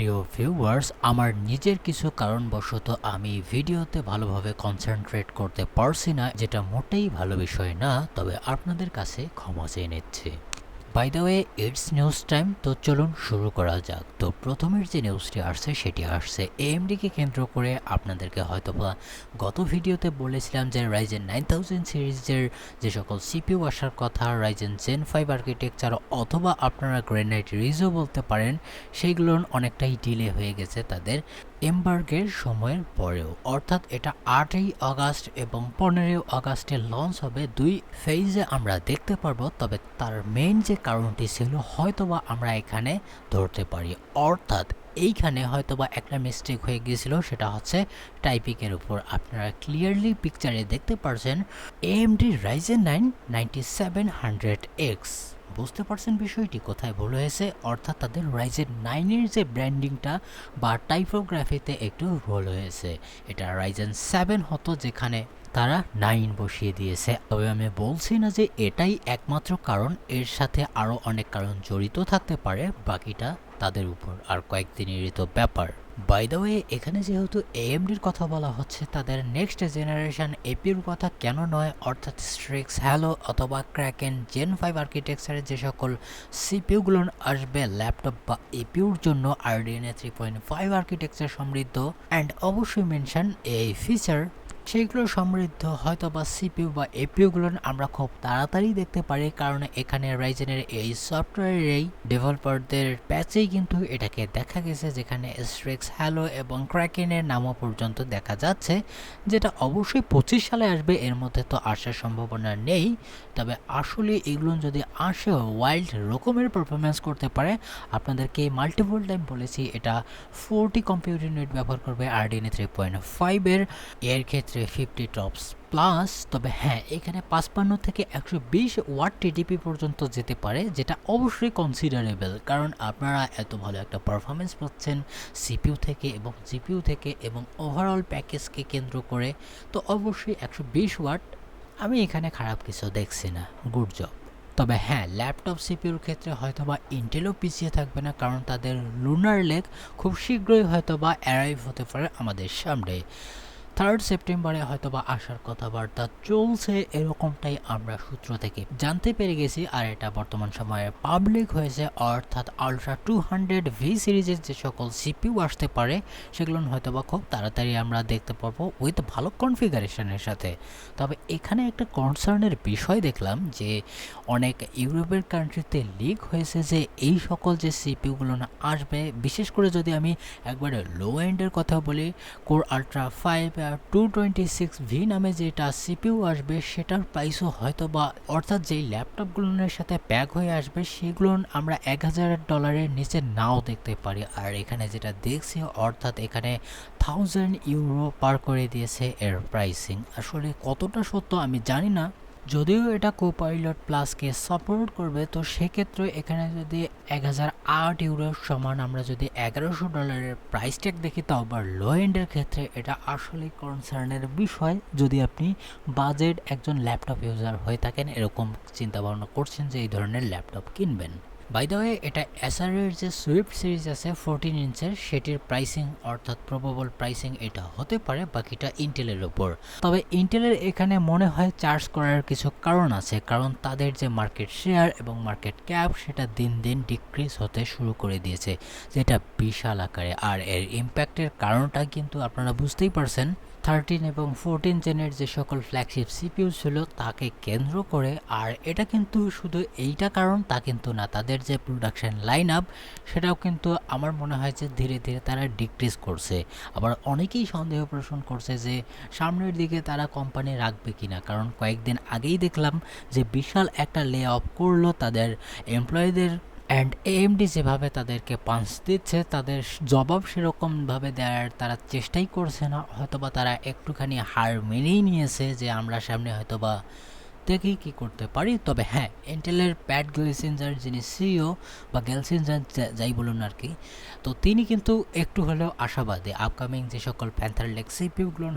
প্রিয় ভিউয়ার্স আমার নিজের কিছু কারণবশত আমি ভিডিওতে ভালোভাবে কনসেন্ট্রেট করতে পারছি না, যেটা মোটেই ভালো বিষয় না, তবে আপনাদের কাছে ক্ষমা চেয়ে নিচ্ছি। By the way it's news time তো চলুন শুরু করা যাক। তো প্রথমের যে নিউজটি আসছে, সেটি আসছে এএমডিকে কেন্দ্র করে আপনাদেরকে হয়তো বা গত ভিডিওতে বলেছিলাম যে রাইজেন নাইন থাউজেন্ড সিরিজের যে সকল সিপিউ আসার কথা রাইজেন জেন ফাইভ আর্কিটেকচার অথবা আপনারা গ্রেনাইট রিজও বলতে পারেন সেইগুলো অনেকটাই ডিলে হয়ে গেছে তাদের। এমবার্গের সময়ের পরেও, অর্থাৎ এটা আটই আগস্ট এবং পনেরোই আগস্টে লঞ্চ হবে দুই ফেজে আমরা দেখতে পারব, তবে তার মেইন যে কারণটি ছিল হয়তোবা আমরা এখানে ধরতে পারি। অর্থাৎ এইখানে হয়তোবা একটা মিস্টেক হয়ে গিয়েছিল, সেটা হচ্ছে টাইপিংয়ের উপর। আপনারা ক্লিয়ারলি পিকচারে দেখতে পারছেন AMD Ryzen nine ninety seven hundred X বুঝতে পারছেন বিষয়টি? কোথায় ভুল হয়েছে? অর্থাৎ তাদের রাইজেন নাইনের যে ব্র্যান্ডিংটা বা টাইপোগ্রাফিতে একটু ভুল হয়েছে। এটা রাইজেন সেভেন হতো যেখানে তারা নাইন বসিয়ে দিয়েছে। তবে আমি বলছি না যে এটাই একমাত্র কারণ, এর সাথে আরও অনেক কারণ জড়িত থাকতে পারে, বাকিটা তাদের উপর। আর কয়েকদিনেরই তো ব্যাপার। বাই দ্য ওয়ে এখানে যেহেতু এএমডির কথা বলা হচ্ছে, তাদের নেক্সট জেনারেশন এপির কথা কেন নয়? অর্থাৎ স্ট্রিক্স হ্যালো অথবা ক্র্যাক ক্র্যাকেন জেন ফাইভ আর্কিটেকচারের যে সকল সিপিউগুলো আসবে ল্যাপটপ বা এপিউর জন্য RDNA three point five architecture সমৃদ্ধ। অ্যান্ড অবশ্যই মেনশন এই ফিচার সেইগুলো সমৃদ্ধ হয়তো বা সিপিইউ বা এপিউগুলো আমরা খুব তাড়াতাড়ি দেখতে পারি, কারণ এখানে রাইজেনের এই সফটওয়্যারের ডেভেলপারদের প্যাচেই কিন্তু এটাকে দেখা গেছে, যেখানে স্ট্রেক্স হ্যালো এবং ক্র্যাকেনের নামও পর্যন্ত দেখা যাচ্ছে, যেটা অবশ্যই পঁচিশ সালে আসবে, এর মধ্যে তো আসার সম্ভাবনা নেই। তবে আসলে এগুলো যদি আসে ওয়াইল্ড রকমের পারফরমেন্স করতে পারে, আপনাদেরকে মাল্টিপল টাইম বলেছি, এটা ফোরটি কম্পিউটার ইউনিট ব্যবহার করবে আরডিএনএ থ্রি পয়েন্ট ফাইভের এর ক্ষেত্রে ফিফটি টপস প্লাস তবে হ্যাঁ এখানে পাঁচপান্ন থেকে একশো বিশ ওয়াট টিডিপি পর্যন্ত যেতে পারে, যেটা অবশ্যই কনসিডারেবল কারণ আপনারা এত ভালো একটা পারফরমেন্স পাচ্ছেন সিপিউ থেকে এবং জিপিইউ থেকে এবং ওভারঅল প্যাকেজকে কেন্দ্র করে, তো অবশ্যই একশো বিশ ওয়াট আমি এখানে খারাপ কিছু দেখছি না। গুড জব তবে হ্যাঁ ল্যাপটপ সিপিউর ক্ষেত্রে হয়তোবা ইন্টেলও পিছিয়ে থাকবে না, কারণ তাদের লুনার লেগ খুব শীঘ্রই হয়তোবা অ্যারাইভ হতে পারে আমাদের সামনে। থার্ড সেপ্টেম্বরে হয়তোবা আসার কথাবার্তা চলছে, এরকমটাই আমরা সূত্র থেকে জানতে পেরে গেছি। আর এটা বর্তমান সময়ে পাবলিক হয়েছে, অর্থাৎ আলট্রা টু হান্ড্রেড ভি সিরিজের যে সকল সিপিউ আসতে পারে, সেগুলো হয়তোবা খুব তাড়াতাড়ি আমরা দেখতে পারব উইথ ভালো কনফিগারেশনের সাথে। তবে এখানে একটা কনসার্নের বিষয় দেখলাম যে অনেক ইউরোপের কান্ট্রিতে লিক হয়েছে যে এই সকল যে সিপিউগুলো আসবে, বিশেষ করে যদি আমি একবারে লো এন্ডের কথা বলি core ultra five two twenty six V নামে যেটা সিপিউ আসবে, সেটার প্রাইসও হয়তো বা, অর্থাৎ যেই ল্যাপটপগুলোর সাথে প্যাক হয়ে আসবে, সেগুলো আমরা এক হাজার ডলারের নিচে নাও দেখতে পারি। আর এখানে যেটা দেখছি, অর্থাৎ এখানে থাউজেন্ড ইউরো পার করে দিয়েছে এর প্রাইসিং আসলে কতটা সত্য আমি জানি না যদিও এটা কোপাইলট প্লাসকে সাপোর্ট করবে, তো সেক্ষেত্রে এখানে যদি এক হাজার আট ইউরোর সমান আমরা যদি এগারোশো ডলারের প্রাইস ট্যাগ দেখি, তাও আবার লো এন্ডের ক্ষেত্রে এটা আসলে কনসার্নের বিষয়। যদি আপনি বাজেট একজন ল্যাপটপ ইউজার হয়ে থাকেন, এরকম চিন্তা ভাবনা করছেন যে এই ধরনের ল্যাপটপ কিনবেন। বাই ওয়ে এটা এসআরের যে সুইফট সিরিজ আছে ফোরটিন ইঞ্চের সেটির প্রাইসিং অর্থাৎ প্রবাবল প্রাইসিং এটা হতে পারে, বাকিটা ইন্টেলের ওপর তবে ইন্টেলের এখানে মনে হয় চার্জ করার কিছু কারণ আছে, কারণ তাদের যে মার্কেট শেয়ার এবং মার্কেট ক্যাপ সেটা দিন দিন ডিক্রিজ হতে শুরু করে দিয়েছে, যেটা বিশাল আকারে। আর এর ইম্প্যাক্টের কারণটা কিন্তু আপনারা বুঝতেই পারছেন থার্টিন এবং ফোরটিন জেনের যে সকল ফ্ল্যাগশিপ সিপিইউ ছিল, তাকে কেন্দ্র করে, আর এটা কিন্তু শুধু এইটা কারণ, তা কিন্তু না, তাদের যে প্রোডাকশন লাইন আপ সেটাও কিন্তু আমার মনে হয় যে ধীরে ধীরে তারা ডিক্রিজ করছে। আবার অনেকেই সন্দেহ পোষণ করছে যে সামনের দিকে তারা কোম্পানি রাখবে কিনা, কারণ কয়েকদিন আগেই দেখলাম যে বিশাল একটা লে অফ করল তাদের এমপ্লয়ীদের অ্যান্ড এএমডি যেভাবে তাদেরকে পাঞ্চ দিচ্ছে, তাদের জবাব সেরকমভাবে দেওয়ার তারা চেষ্টাই করছে না। হয়তোবা তারা একটুখানি হার মেনেই নিয়েছে যে আমরা সামনে হয়তোবা দেখি কি করতে পারি। তবে হ্যাঁ ইন্টেলের প্যাট গ্লিসেঞ্জার যিনি সিইও বা গ্যালসেঞ্জার যাই বলুন আর কি, তো তিনি কিন্তু একটু হলেও আশাবাদী। আপকামিং যে সকল প্যান্থার লেগ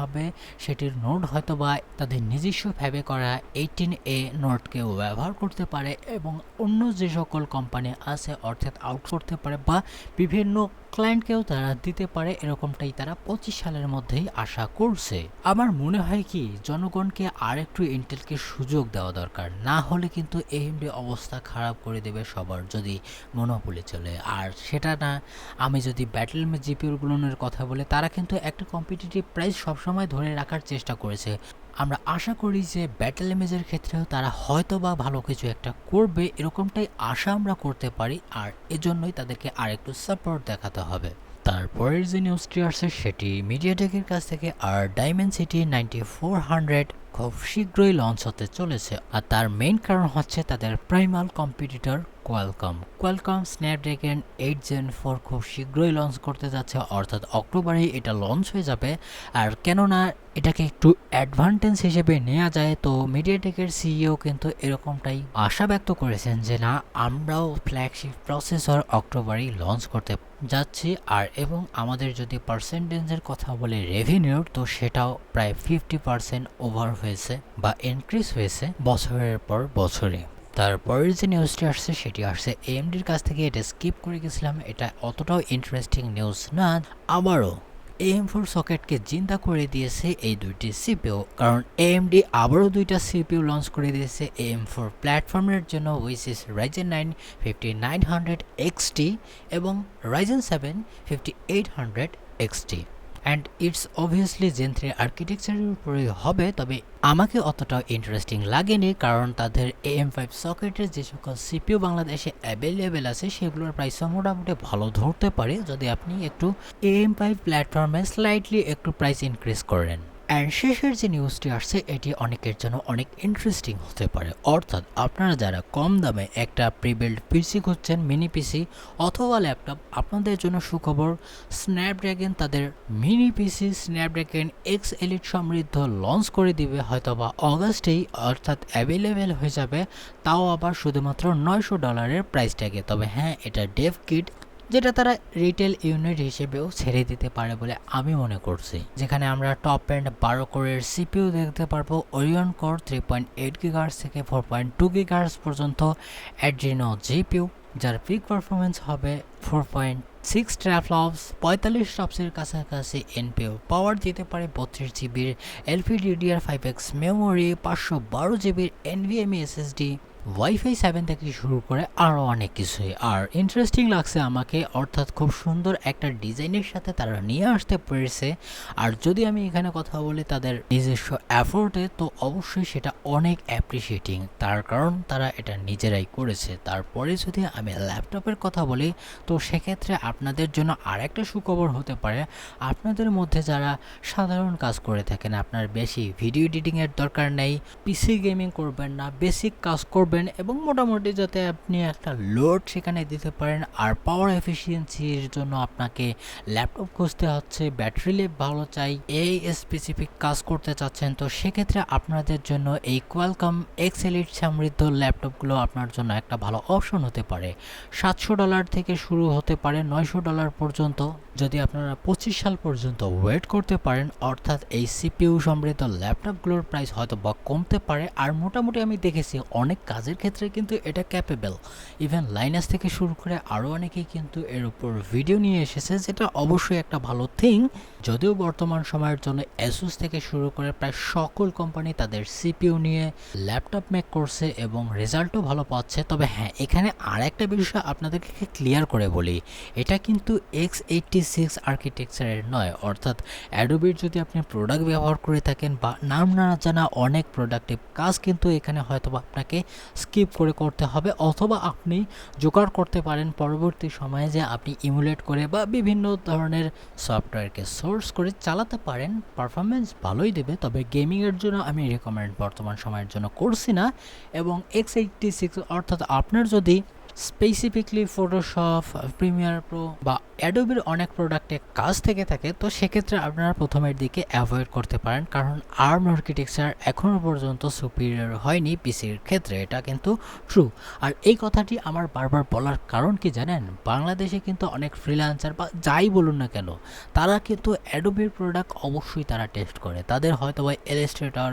হবে, সেটির নোট হয়তো বা তাদের নিজস্ব নিজস্বভাবে করা এইটিন এ নোটকেও ব্যবহার করতে পারে এবং অন্য যে সকল কোম্পানি আছে, অর্থাৎ আউট করতে পারে বা বিভিন্ন ক্লায়েন্টকেও তারা দিতে পারে এরকমটাই তারা পঁচিশ সালের মধ্যেই আশা করছে। আমার মনে হয় কি, জনগণকে আর একটু ইন্টেলকে সুযোগ দেওয়া দরকার। না হলে কিন্তু এএমডি অবস্থা খারাপ করে দেবে সবার যদি মনোপলি চলে। আর সেটা না, আমি যদি ব্যাটেল জিপিওগুলোর কথা বলে, তারা কিন্তু একটা কম্পিটিটিভ প্রাইস সবসময় ধরে রাখার চেষ্টা করেছে। আমরা আশা করি যে ব্যাটেল ইমেজের ক্ষেত্রেও তারা হয়তো বা ভালো কিছু একটা করবে, এরকমটাই আশা আমরা করতে পারি আর এজন্যই তাদেরকে আর একটু সাপোর্ট দেখাতে হবে। তারপরের যে নিউজটি আসছে সেটি মিডিয়াটেকের কাছ থেকে আর Dimensity ninety four hundred খুব শীঘ্রই লঞ্চ হতে চলেছে। আর তার মেইন কারণ হচ্ছে তাদের primal competitor Qualcomm Qualcomm Snapdragon eight Gen four খুব শীঘ্রই লঞ্চ করতে যাচ্ছে, অর্থাৎ অক্টোবরেই এটা লঞ্চ হয়ে যাবে। আর কেননা এটাকে একটু অ্যাডভান্টেজ হিসেবে নেওয়া যায়, তো মিডিয়াটেকের সিইও কিন্তু এরকমটাই আশা ব্যক্ত করেছেন যে না, আমরাও ফ্ল্যাগশিপ প্রসেসর অক্টোবরেই লঞ্চ করতে যাচ্ছি। আর এবং আমাদের যদি পার্সেন্টেজের কথা বলে রেভিনিউর তো সেটাও প্রায় ফিফটি পার্সেন্ট ওভার হয়েছে বা ইনক্রিজ হয়েছে বছরের পর বছরে তারপরের যে নিউজটি আসছে, সেটি আসছে এএমডির কাছ থেকে। এটা স্কিপ করে গেছিলাম। এটা অতটাও ইন্টারেস্টিং নিউজ না। আবারও এম ফোর সকেটকে চিন্তা করে দিয়েছে এই দুইটি সিপিও কারণ এএমডি আবারও দুইটা সিপিও লঞ্চ করে দিয়েছে এম ফোর প্ল্যাটফর্মের জন্য which is Ryzen nine fifty nine hundred XT এবং Ryzen seven fifty eight hundred XT and it's obviously Zen three আর্কিটেকচারের উপরে হবে, তবে আমাকে অতটাও ইন্টারেস্টিং লাগেনি, কারণ তাদের এম ফাইভ সকেটের যে সকল সিপিও বাংলাদেশে অ্যাভেলেবেল আছে, সেগুলোর প্রাইস মোটামুটি ভালো ধরতে পারে, যদি আপনি একটু এ এম ফাইভ প্ল্যাটফর্মে স্লাইটলি একটু প্রাইস ইনক্রিজ করেন। অ্যান্ড শেষের যে নিউজটি আসছে, এটি অনেকের জন্য অনেক ইন্টারেস্টিং হতে পারে। অর্থাৎ আপনারা যারা কম দামে একটা প্রিবিল্ড পিসি খুঁজছেন মিনি পিসি অথবা ল্যাপটপ আপনাদের জন্য সুখবর স্ন্যাপড্রাগন তাদের mini PC Snapdragon X Elite সমৃদ্ধ লঞ্চ করে দিবে হয়তোবা অগাস্টেই অর্থাৎ অ্যাভেলেবেল হয়ে যাবে, তাও আবার শুধুমাত্র নয়শো ডলারের প্রাইস ট্যাগে তবে হ্যাঁ এটা ডেভ কিট যেটা তারা রিটেল ইউনিট হিসেবেও ছেড়ে দিতে পারে বলে আমি মনে করছি। যেখানে আমরা টপ এন্ড বারো কোরের সিপিইউ দেখতে পারব Oryon core three point eight gigahertz থেকে ফোর পয়েন্ট টু গিগার্স পর্যন্ত অ্যাড্রিনো জিপিউ যার পিক পারফরমেন্স হবে ফোর পয়েন্ট সিক্স ট্রাফলপস পঁয়তাল্লিশ টপসের কাছাকাছি এনপিও পাওয়ার দিতে পারে বত্রিশ জিবির এলপিডিডিআর ফাইভ এক্স মেমোরি পাঁচশো বারো জিবির এনভিএমই এসএসডি ওয়াইফাই সেভেন থেকে শুরু করে আরও অনেক কিছুই। আর ইন্টারেস্টিং লাগছে আমাকে, অর্থাৎ খুব সুন্দর একটা ডিজাইনের সাথে তারা নিয়ে আসতে পেরেছে। আর যদি আমি এখানে কথা বলি তাদের নিজস্ব অ্যাফোর্টে তো অবশ্যই সেটা অনেক অ্যাপ্রিসিয়েটিং তার কারণ তারা এটা নিজেরাই করেছে। তারপরে যদি আমি ল্যাপটপের কথা বলি, তো সেক্ষেত্রে আপনাদের জন্য আর একটা সুখবর হতে পারে। আপনাদের মধ্যে যারা সাধারণ কাজ করে থাকেন, আপনার বেশি ভিডিও এডিটিংয়ের দরকার নেই পিসি গেমিং করবেন না বেসিক কাজ করবেন এবং মোটামুটি যাতে আপনি একটা লোড সেখানে দিতে পারেন, আর পাওয়ার এফিসিয়েন্সির জন্য আপনাকে ল্যাপটপ খুঁজতে হচ্ছে ব্যাটারি লেভ ভালো চাই, এই স্পেসিফিক কাজ করতে চাচ্ছেন, তো সেক্ষেত্রে আপনাদের জন্য এই কোয়ালকম এক্স এলিট সমৃদ্ধ ল্যাপটপগুলো আপনার জন্য একটা ভালো অপশন হতে পারে। সাতশো ডলার থেকে শুরু হতে পারে, নয়শো ডলার পর্যন্ত। যদি আপনারা পঁচিশ সাল পর্যন্ত ওয়েট করতে পারেন, অর্থাৎ এই সিপিইউ সমৃদ্ধ ল্যাপটপগুলোর প্রাইস হয়তো বা কমতে পারে, আর মোটামুটি আমি দেখেছি অনেক কাজের ক্ষেত্রে কিন্তু এটা ক্যাপেবল ইভেন লাইনাস থেকে শুরু করে আরও অনেকেই কিন্তু এর উপর ভিডিও নিয়ে এসেছে, যেটা অবশ্যই একটা ভালো থিং যদিও বর্তমান সময়ের জন্য অ্যাসুস থেকে শুরু করে প্রায় সকল কোম্পানি তাদের সিপিইউ নিয়ে ল্যাপটপ মেক করছে এবং রেজাল্টও ভালো পাচ্ছে। তবে হ্যাঁ এখানে আর একটা বিষয় আপনাদেরকে ক্লিয়ার করে বলি। এটা কিন্তু এক্স এইটটি সিক্স আর্কিটেকচারের নয়, অর্থাৎ অ্যাডোবির যদি আপনি প্রোডাক্ট ব্যবহার করে থাকেন বা নাম না জানা অনেক প্রোডাক্টিভ কাজ কিন্তু এখানে হয়তো আপনাকে স্কিপ করে করতে হবে অথবা আপনি জোগাড় করতে পারেন পরবর্তী সময়ে যে আপনি ইমুলেট করে বা বিভিন্ন ধরনের সফটওয়্যারকে সোর্স করে চালাতে পারেন। পারফরমেন্স ভালোই দেবে, তবে গেমিংয়ের জন্য আমি রেকমেন্ড বর্তমান সময়ের জন্য করছি না। এবং এক্স এইটটি সিক্স অর্থাৎ আপনার যদি স্পেসিফিকলি ফটোশপ প্রিমিয়ার প্রো বা অ্যাডোবির অনেক প্রোডাক্টে কাজ থেকে থাকে, তো সেক্ষেত্রে আপনারা প্রথমের দিকে অ্যাভয়েড করতে পারেন। কারণ আর্ম আর্কিটেকচার এখনও পর্যন্ত সুপিরিয়র হয়নি পিসির ক্ষেত্রে, এটা কিন্তু ট্রু আর এই কথাটি আমার বারবার বলার কারণ কি জানেন? বাংলাদেশে কিন্তু অনেক ফ্রিল্যান্সার বা যাই বলুন না কেন, তারা কিন্তু অ্যাডোবির প্রোডাক্ট অবশ্যই তারা টেস্ট করে। তাদের হয়তো বা এলিস্ট্রেটর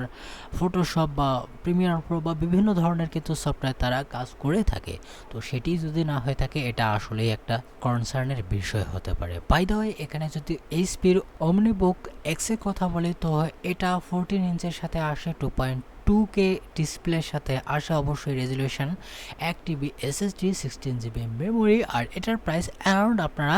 ফটোশপ বা প্রিমিয়ার প্রো বা বিভিন্ন ধরনের কিন্তু সফটওয়্যার তারা কাজ করে থাকে। তো সেটি যদি না হয়ে থাকে, এটা আসলেই একটা কনসার্নের বিষয় হতে পারে। বাই দ্য ওয়ে এখানে যদি এইচপির অমনিবুক এক্সের কথা বলে, তো এটা ফোরটিন ইঞ্চের সাথে আসে টু পয়েন্ট টু কে ডিসপ্লের সাথে আসে অবশ্যই রেজলিউশন এক TB SSD sixteen GB memory আর এটার প্রাইস অ্যারাউন্ড আপনারা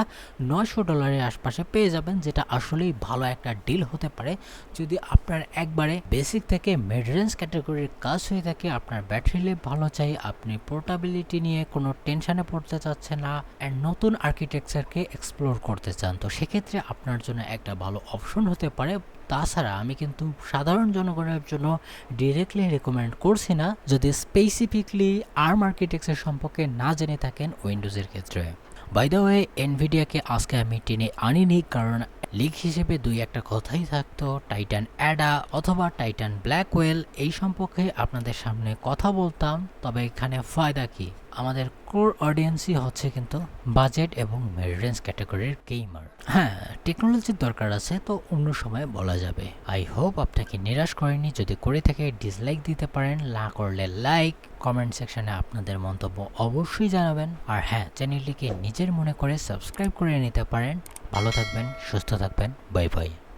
নয়শো ডলারের আশপাশে পেয়ে যাবেন, যেটা আসলেই ভালো একটা ডিল হতে পারে। যদি আপনার একবারে বেসিক থেকে মিড রেঞ্জ ক্যাটাগরির কাজ হয়ে থাকে, আপনার ব্যাটারি লাইফ ভালো চাই, আপনি পোর্টাবিলিটি নিয়ে কোনো টেনশনে পড়তে চাচ্ছেন না অ্যান্ড নতুন আর্কিটেকচারকে এক্সপ্লোর করতে চান, তো সেক্ষেত্রে আপনার জন্য একটা ভালো অপশন হতে পারে। তাছাড়া আমি কিন্তু সাধারণ জনগণের জন্য ডিরেক্টলি রেকমেন্ড করছি না যদি স্পেসিফিকলি আর্ম আর্কিটেকচার সম্পর্কে না জেনে থাকেন উইন্ডোজের ক্ষেত্রে। বাই ওয়ে এনভিডিয়াকে আজকে আমি টেনে আনিনি কারণ লিক হিসেবে দুই একটা কথাই থাকতো টাইটান অ্যাডা অথবা টাইটান ব্ল্যাকওয়েল এই সম্পর্কে আপনাদের সামনে কথা বলতাম, তবে এখানে ফায়দা কি? আমাদের কোর অডিয়েন্সই হচ্ছে কিন্তু বাজেট এবং মিড ক্যাটাগরির গেমার হ্যাঁ টেকনোলজির দরকার আছে, তো অন্য সময় বলা যাবে। আই হোপ আপনাকে নিরাশ করেনি। যদি করে থাকে ডিসলাইক দিতে পারেন। না করলে লাইক কমেন্ট সেকশনে আপনাদের মন্তব্য অবশ্যই জানাবেন। আর হ্যাঁ চ্যানেলটিকে নিজের মনে করে সাবস্ক্রাইব করে নিতে পারেন। ভালো থাকবেন, সুস্থ থাকবেন। Bye bye